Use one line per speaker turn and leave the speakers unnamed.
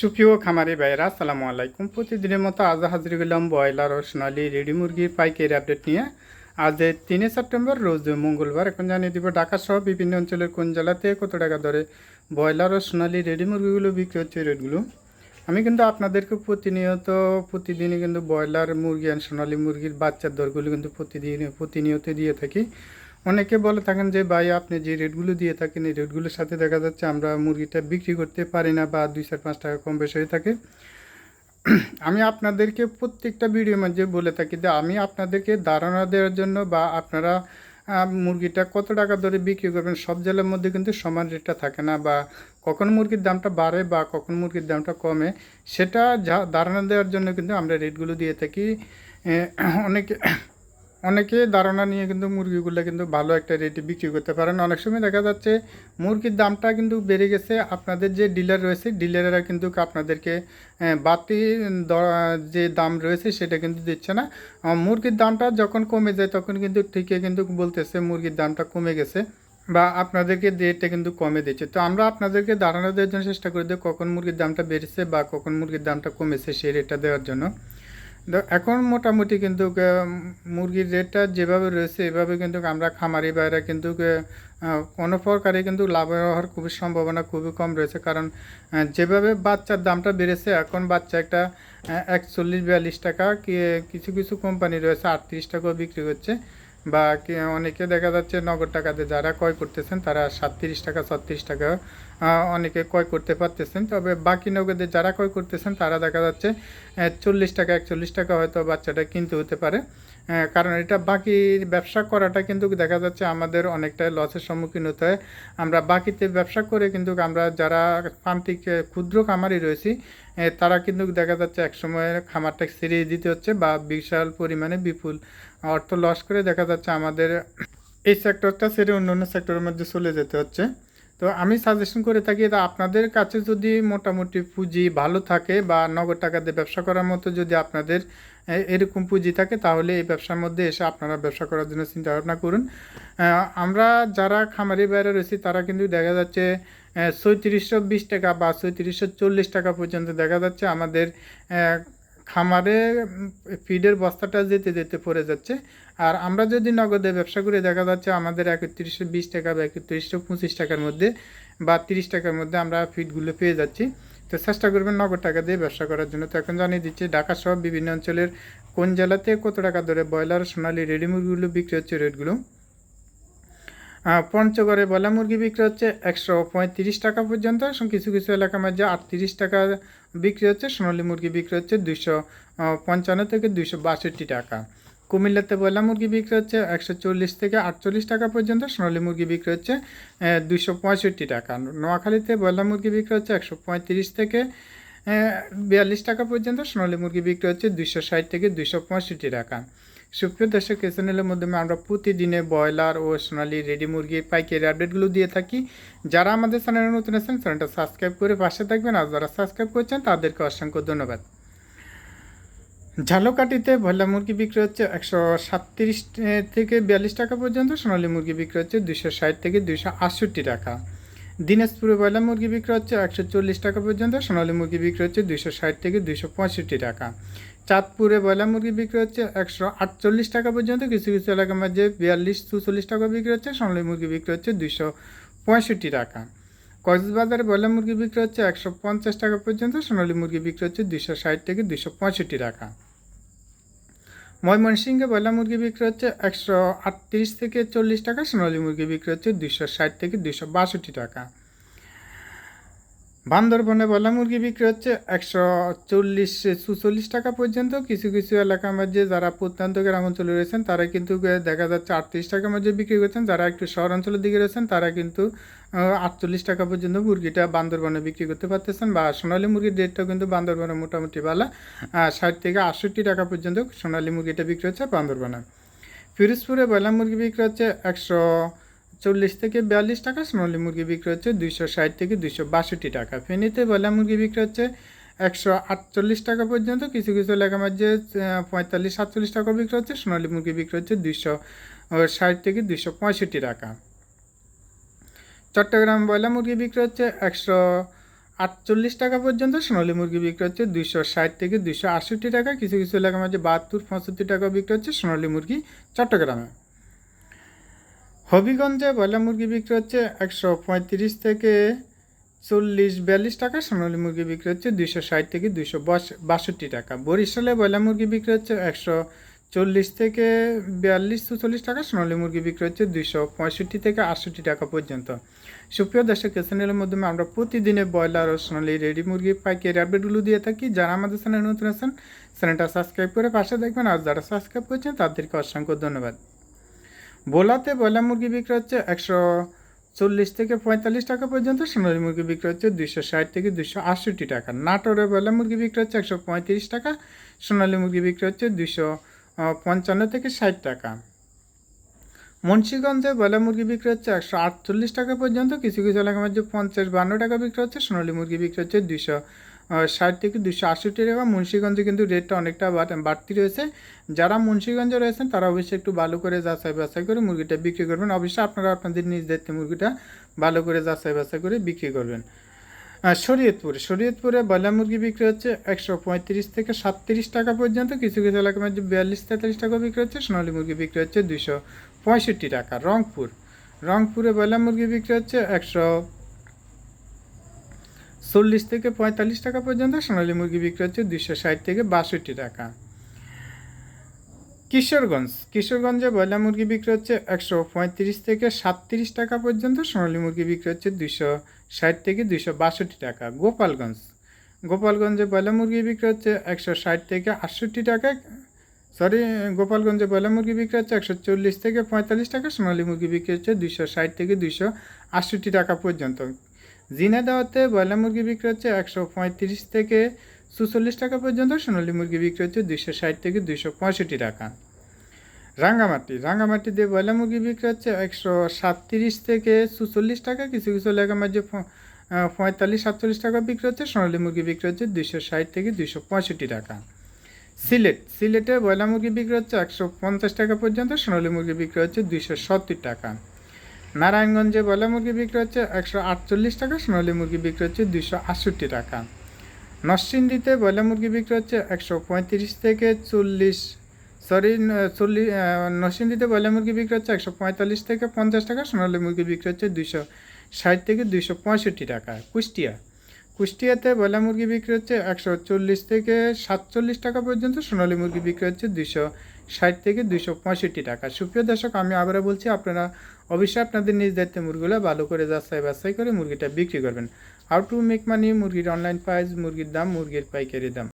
সুপ্রিয় খামারি ভাইরা আসসালামু আলাইকুম। প্রতিদিনের মতো আজ হাজির গেলাম ব্রয়লার ও সোনালি রেডি মুরগির পাইকারি আপডেট নিয়ে। আজ তিনে সেপ্টেম্বর, রোজ মঙ্গলবার। এখন জানিয়ে দিব ঢাকা সহ বিভিন্ন অঞ্চলের কোন জেলাতে কত টাকা দরে ব্রয়লার ও সোনালি রেডি মুরগিগুলো বিক্রি হচ্ছে রেটগুলো। আমি কিন্তু আপনাদেরকে প্রতিনিয়ত, প্রতিদিনই কিন্তু ব্রয়লার মুরগি আর সোনালি মুরগির বাচ্চার দরগুলো কিন্তু প্রতিদিন, প্রতিনিয়ত দিয়ে থাকি। অনেকে বলে থাকেন যে, ভাই, আপনি যে রেটগুলো দিয়ে থাকেন, এই রেটগুলোর সাথে দেখা যাচ্ছে আমরা মুরগিটা বিক্রি করতে পারি না বা দুই চার পাঁচ টাকা কম বেশি হয়ে থাকে। আমি আপনাদেরকে প্রত্যেকটা ভিডিওর মধ্যে বলে থাকি যে, আমি আপনাদেরকে ধারণা দেওয়ার জন্য বা আপনারা মুরগিটা কত টাকা ধরে বিক্রি করবেন, সব জেলার মধ্যে কিন্তু সমান রেটটা থাকে না বা কখন মুরগির দামটা বাড়ে বা কখন মুরগির দামটা কমে, সেটা যা ধারণা দেওয়ার জন্য কিন্তু আমরা রেটগুলো দিয়ে থাকি। অনেকে অনেকে ধারণা নিয়ে কিন্তু মুরগিগুলো কিন্তু ভালো একটা রেটে বিক্রি করতে পারেন। অনেক সময় দেখা যাচ্ছে মুরগির দামটা কিন্তু বেড়ে গেছে। আপনাদের যে ডিলার রয়েছে ডিলারেরা কিন্তু আপনাদেরকে দ- যে দাম রয়েছে সেটা কিন্তু দিচ্ছে না। মুরগির দামটা যখন কমে যায় তখন কিন্তু ঠিকই কিন্তু বলতেছে মুরগির দামটা কমে গেছে বা আপনাদেরকে রেটটা কিন্তু কমে দিচ্ছে। তো আমরা আপনাদেরকে ধারণা দেওয়ার জন্য চেষ্টা করি যে কখন মুরগির দামটা বেড়েছে বা কখন মুরগির দামটা কমেছে সেই রেটটা দেওয়ার জন্য। এখন মোটামুটি কিন্তু মুরগির রেটটা যেভাবে রয়েছে, এভাবে কিন্তু আমরা খামারি বাইরা কিন্তু কোনো প্রকারে কিন্তু লাভ হওয়ার খুবই সম্ভাবনা খুবই কম রয়েছে। কারণ যেভাবে বাচ্চার দামটা বেড়েছে, এখন বাচ্চা একটা একচল্লিশ, বিয়াল্লিশ টাকা কিছু কিছু কোম্পানি রয়েছে, আটত্রিশ টাকাও বিক্রি করছে বা অনেকে দেখা যাচ্ছে নগদ টাকাতে যারা ক্রয় করতেছেন, তারা সাতত্রিশ টাকা, ছত্রিশ টাকা অনেকে ক্রয় করতে পারতেছেন। তবে বাকি নগদে যারা ক্রয় করতেছেন, তারা দেখা যাচ্ছে চল্লিশ টাকা, একচল্লিশ টাকা হয়তো বাচ্চাটা কিনতে হতে পারে। কারণ এটা বাকি ব্যবসা করাটা কিন্তু দেখা যাচ্ছে আমাদের অনেকটাই লসের সম্মুখীন হতে হয়। আমরা বাকিতে ব্যবসা করে কিন্তু আমরা যারা প্রান্তিক ক্ষুদ্র খামারি রয়েছি তারা কিন্তু দেখা যাচ্ছে একসময় খামারটা ছেড়ে দিতে হচ্ছে বা বিশাল পরিমাণে বিপুল অর্থ লস করে দেখা যাচ্ছে আমাদের এই সেক্টরটা ছেড়ে অন্য অন্য সেক্টরের মধ্যে চলে যেতে হচ্ছে। তো আমি সাজেশন করে থাকি যে আপনাদের কাছে যদি মোটামুটি পুঁজি ভালো থাকে বা নগদ টাকা দিয়ে ব্যবসা করার মতো যদি আপনাদের এরকম পুঁজি থাকে, তাহলে এই ব্যবসার মধ্যে এসে আপনারা ব্যবসা করার জন্য চিন্তা ভাবনা করুন। আমরা যারা খামারি বাইরে রয়েছি, তারা কিন্তু দেখা যাচ্ছে ছয়ত্রিশশো বিশ টাকা বা ছয়ত্রিশশো চল্লিশ টাকা পর্যন্ত দেখা যাচ্ছে আমাদের খামারে ফিডের বস্তাটা যেতে যেতে পড়ে যাচ্ছে। আর আমরা যদি নগদে ব্যবসা করে, দেখা যাচ্ছে আমাদের একত্রিশশো বিশ টাকা বা একত্রিশশো পঁচিশ টাকার মধ্যে বা তিরিশ টাকার মধ্যে আমরা ফিডগুলো পেয়ে যাচ্ছি। তো চেষ্টা করবেন নগদ টাকা দিয়ে ব্যবসা করার জন্য। তো এখন জানিয়ে দিচ্ছি, ঢাকা সহ বিভিন্ন অঞ্চলের কোন জেলাতে কত টাকা ধরে ব্রয়লার, সোনালি রেডিমেডগুলো বিক্রি হচ্ছে রেটগুলো? পঞ্চগড়ে বয়লা মুরগি বিক্রি হচ্ছে একশো পঁয়ত্রিশ টাকা পর্যন্ত কিছু কিছু এলাকার মধ্যে আটত্রিশ টাকা বিক্রি হচ্ছে। সোনালী মুরগি বিক্রি হচ্ছে দুইশো পঞ্চান্ন থেকে দুইশো বাষট্টি টাকা। কুমিল্লাতে বয়লা মুরগি বিক্রি হচ্ছে একশো চল্লিশ থেকে আটচল্লিশ টাকা পর্যন্ত, সোনালী মুরগি বিক্রি হচ্ছে দুইশো পঁয়ষট্টি টাকা। নোয়াখালীতে বয়লা মুরগি বিক্রি হচ্ছে একশো পঁয়ত্রিশ থেকে বিয়াল্লিশ টাকা পর্যন্ত, সোনালী মুরগি বিক্রি হচ্ছে দুইশো ষাট থেকে দুইশো পঁয়ষট্টি টাকা। সুপ্রিয় দর্শক, এই চ্যানেলের মাধ্যমে আমরা প্রতিদিনে ব্রয়লার ও সোনালি রেডি মুরগির পাইকারি আপডেটগুলো দিয়ে থাকি। যারা আমাদের চ্যানেলে নতুন আছেন, চ্যানেলটা সাবস্ক্রাইব করে পাশে থাকবেন আর যারা সাবস্ক্রাইব করছেন, তাদেরকে অসংখ্য ধন্যবাদ। ঝালকাঠিতে ভয়লা মুরগি বিক্রি হচ্ছে একশো সাতত্রিশ থেকে বিয়াল্লিশ টাকা পর্যন্ত, সোনালী মুরগি বিক্রি হচ্ছে দুশো ষাট থেকে দুশো আটষট্টি টাকা। দিনাজপুরে বয়লা মুরগি বিক্রি হচ্ছে একশো চল্লিশ টাকা পর্যন্ত, সোনালী মুরগি বিক্রি হচ্ছে দুশো ষাট থেকে দুশো পঁয়ষট্টি টাকা। চাঁদপুরে বয়লা মুরগি বিক্রি হচ্ছে একশো আটচল্লিশ টাকা পর্যন্ত, কিছু কিছু এলাকার মাঝে বিয়াল্লিশ চুচল্লিশ টাকা বিক্রি হচ্ছে, সোনালী মুরগি বিক্রি হচ্ছে দুশো পঁয়ষট্টি টাকা। কক্সবাজারে বয়লা মুরগি বিক্রি হচ্ছে একশো পঞ্চাশ টাকা পর্যন্ত, সোনালী মুরগি বিক্রি হচ্ছে দুশো ষাট থেকে দুশো পঁয়ষট্টি টাকা। ময়মনসিংহে ব্রয়লার মুরগি বিক্রি হচ্ছে একশো আটত্রিশ থেকে চল্লিশ টাকা, সোনালী মুরগি বিক্রি হচ্ছে দুশো ষাট থেকে দুশো বাষট্টি টাকা। বান্দরবনে বয়লা মুরগি বিক্রি হচ্ছে একশো চল্লিশ, চুচল্লিশ টাকা পর্যন্ত। কিছু কিছু এলাকার মধ্যে যারা প্রত্যন্ত গ্রাম অঞ্চলে রয়েছেন, তারা কিন্তু দেখা যাচ্ছে আটত্রিশ টাকার মধ্যে বিক্রি করছেন। যারা একটু শহর অঞ্চলের দিকে রয়েছেন, তারা কিন্তু আটচল্লিশ টাকা পর্যন্ত মুরগিটা বান্দরবনে বিক্রি করতে পারতেছেন। বা সোনালী মুরগির রেটটাও কিন্তু বান্দরবনে মোটামুটি ভালো ষাট থেকে আটষট্টি টাকা পর্যন্ত সোনালী মুরগিটা বিক্রি হচ্ছে বান্দরবনে। ফিরোজপুরে বয়লা মুরগি বিক্রি হচ্ছে একশো চল্লিশ থেকে বিয়াল্লিশ টাকা সোনালী মুরগি বিক্রি হচ্ছে দুইশো ষাট থেকে দুইশো বাষট্টি টাকা। ফেনীতে বয়লা মুরগি বিক্রি হচ্ছে একশো আটচল্লিশ টাকা পর্যন্ত কিছু কিছু মধ্যে আহ, পঁয়তাল্লিশ সাতচল্লিশ টাকা বিক্রি হচ্ছে সোনালী মুরগি বিক্রি হচ্ছে দুইশো ষাট থেকে দুইশো পঁয়ষট্টি টাকা। চট্টগ্রাম বয়লা মুরগি বিক্রি হচ্ছে একশো আটচল্লিশ টাকা পর্যন্ত সোনালি মুরগি বিক্রি হচ্ছে দুইশো ষাট থেকে দুইশো আটষট্টি টাকা কিছু কিছু এলাকার মাঝে বাহাত্তর পঁচাত্তর টাকা বিক্রি হচ্ছে সোনালি মুরগি চট্টগ্রামে। হবিগঞ্জে ব্রয়লার মুরগি বিক্রি হচ্ছে একশো পঁয়ত্রিশ থেকে চল্লিশ, বিয়াল্লিশ টাকা। সোনালী মুরগি বিক্রি হচ্ছে দুইশো ষাট থেকে দুইশো বাষট্টি টাকা। বরিশালে ব্রয়লার মুরগি বিক্রি হচ্ছে একশো চল্লিশ থেকে বিয়াল্লিশ চল্লিশ টাকা। সোনালী মুরগি বিক্রি হচ্ছে দুইশো পঁয়ষট্টি থেকে আটষট্টি টাকা পর্যন্ত। সুপ্রিয় দর্শক চ্যানেলের মাধ্যমে আমরা প্রতিদিনে ব্রয়লার ও সোনালী রেডি মুরগি পাইকারি আপডেটগুলো দিয়ে থাকি। যারা আমাদের চ্যানেল নতুন আছেন, চ্যানেলটা সাবস্ক্রাইব করে পাশে দেখবেন। আর যারা সাবস্ক্রাইব করছেন, তাদেরকে অসংখ্য ধন্যবাদ। বোলাতে ব্রয়লার মুরগি বিক্রি হচ্ছে একশো চল্লিশ থেকে পঁয়তাল্লিশ টাকা পর্যন্ত সোনালী মুরগি বিক্রি হচ্ছে দুইশো ষাট থেকে দুইশো আটষট্টি টাকা। নাটোরে ব্রয়লার মুরগি বিক্রি হচ্ছে একশো পঁয়ত্রিশ টাকা, সোনালী মুরগি বিক্রি হচ্ছে দুইশো পঞ্চান্ন থেকে ষাট টাকা। মুন্সীগঞ্জে ব্রয়লার মুরগি বিক্রি হচ্ছে একশো আটচল্লিশ টাকা পর্যন্ত, কিছু কিছু এলাকার মধ্যে পঞ্চাশ বান্ন টাকা বিক্রি হচ্ছে, সোনালী মুরগি বিক্রি হচ্ছে দুইশো ষাট থেকে দুশো আটষট্টি টাকা। মুন্সীগঞ্জে কিন্তু রেটটা অনেকটা বাড়তি রয়েছে। যারা মুন্সীগঞ্জে রয়েছেন, তারা অবশ্যই একটু ভালো করে যাচাই বাছাই করে মুরগিটা বিক্রি করবেন। অবশ্যই আপনারা আপনাদের নিজ দায়িত্বে মুরগিটা ভালো করে যাচাই বাছাই করে বিক্রি করবেন। শরীয়তপুর, শরীয়তপুরে ব্রয়লার মুরগি বিক্রি হচ্ছে একশো পঁয়ত্রিশ থেকে সাতত্রিশ টাকা পর্যন্ত। কিছু কিছু এলাকার মধ্যে বিয়াল্লিশ তেতাল্লিশ টাকা বিক্রি হচ্ছে। সোনালী মুরগি বিক্রি হচ্ছে দুশো পঁয়ষট্টি টাকা। রংপুর, রংপুরে ব্রয়লার মুরগি বিক্রি হচ্ছে একশো চল্লিশ থেকে পঁয়তাল্লিশ টাকা পর্যন্ত সোনালী মুরগি বিক্রি হচ্ছে দুশো ষাট থেকে বাষট্টি টাকা। কিশোরগঞ্জ, কিশোরগঞ্জে ব্রয়লার মুরগি বিক্রি হচ্ছে একশো পঁয়ত্রিশ থেকে সাতত্রিশ টাকা পর্যন্ত, সোনালী মুরগি বিক্রি হচ্ছে দুশো ষাট থেকে দুশো বাষট্টি টাকা। গোপালগঞ্জ, গোপালগঞ্জে ব্রয়লার মুরগি বিক্রি হচ্ছে একশো ষাট থেকে আটষট্টি টাকা, সরি, গোপালগঞ্জে ব্রয়লার মুরগি বিক্রি হচ্ছে একশো চল্লিশ থেকে পঁয়তাল্লিশ টাকা, সোনালী মুরগি বিক্রি হচ্ছে দুশো ষাট থেকে দুশো আটষট্টি টাকা পর্যন্ত। জিনাদাওয়াতে ব্রয়লার মুরগি বিক্রি হচ্ছে একশো পঁয়ত্রিশ থেকে চুচল্লিশ টাকা পর্যন্ত, সোনালী মুরগি বিক্রি হচ্ছে দুশো ষাট থেকে দুশো পঁয়ষট্টি টাকা। রাঙ্গামাটি রাঙ্গামাটি দিয়ে ব্রয়লার মুরগি বিক্রি হচ্ছে একশো সাতত্রিশ থেকে চুচল্লিশ টাকা, কিছু কিছু এলাকার প- পঁয়তাল্লিশ, সাতচল্লিশ টাকা বিক্রি হচ্ছে, সোনালী মুরগি বিক্রি হচ্ছে দুশো ষাট থেকে দুশো পঁয়ষট্টি টাকা। সিলেট, সিলেটে ব্রয়লার মুরগি বিক্রি হচ্ছে একশো পঞ্চাশ টাকা পর্যন্ত, সোনালী মুরগি বিক্রি হচ্ছে দুশো সত্তর টাকা। নারায়ণগঞ্জে বলা মুরগি বিক্রি হচ্ছে একশো আটচল্লিশ টাকা, সোনালি মুরগি বিক্রি হচ্ছে দুশো আটষট্টি টাকা। নরসিংদীতে বয়লা মুরগি বিক্রি হচ্ছে একশো পঁয়ত্রিশ থেকে চল্লিশ, সরি চল্লিশ নরসিংদীতে বয়লা মুরগি বিক্রি হচ্ছে একশো পঁয়তাল্লিশ থেকে পঞ্চাশ টাকা, সোনালি মুরগি বিক্রি হচ্ছে দুশো ষাট থেকে দুশো পঁয়ষট্টি টাকা। কুষ্টিয়া কুষ্টিয়াতে বয়লা মুরগি বিক্রি হচ্ছে একশো চল্লিশ থেকে সাতচল্লিশ টাকা পর্যন্ত, সোনালী মুরগি বিক্রি হচ্ছে দুশো ষাট থেকে দুশো পঁয়ষট্টি টাকা। সুপ্রিয় দর্শক, আমি আবারও বলছি, আপনারা অবশ্যই আপনাদের নিজ দায়িত্বে মুরগিগুলো ভালো করে যাচাই বাছাই করে মুরগিটা বিক্রি করবেন। হাউ টু মেক মানি মুরগির অনলাইন প্রাইস মুরগির দাম, মুরগির পাইকারি দাম।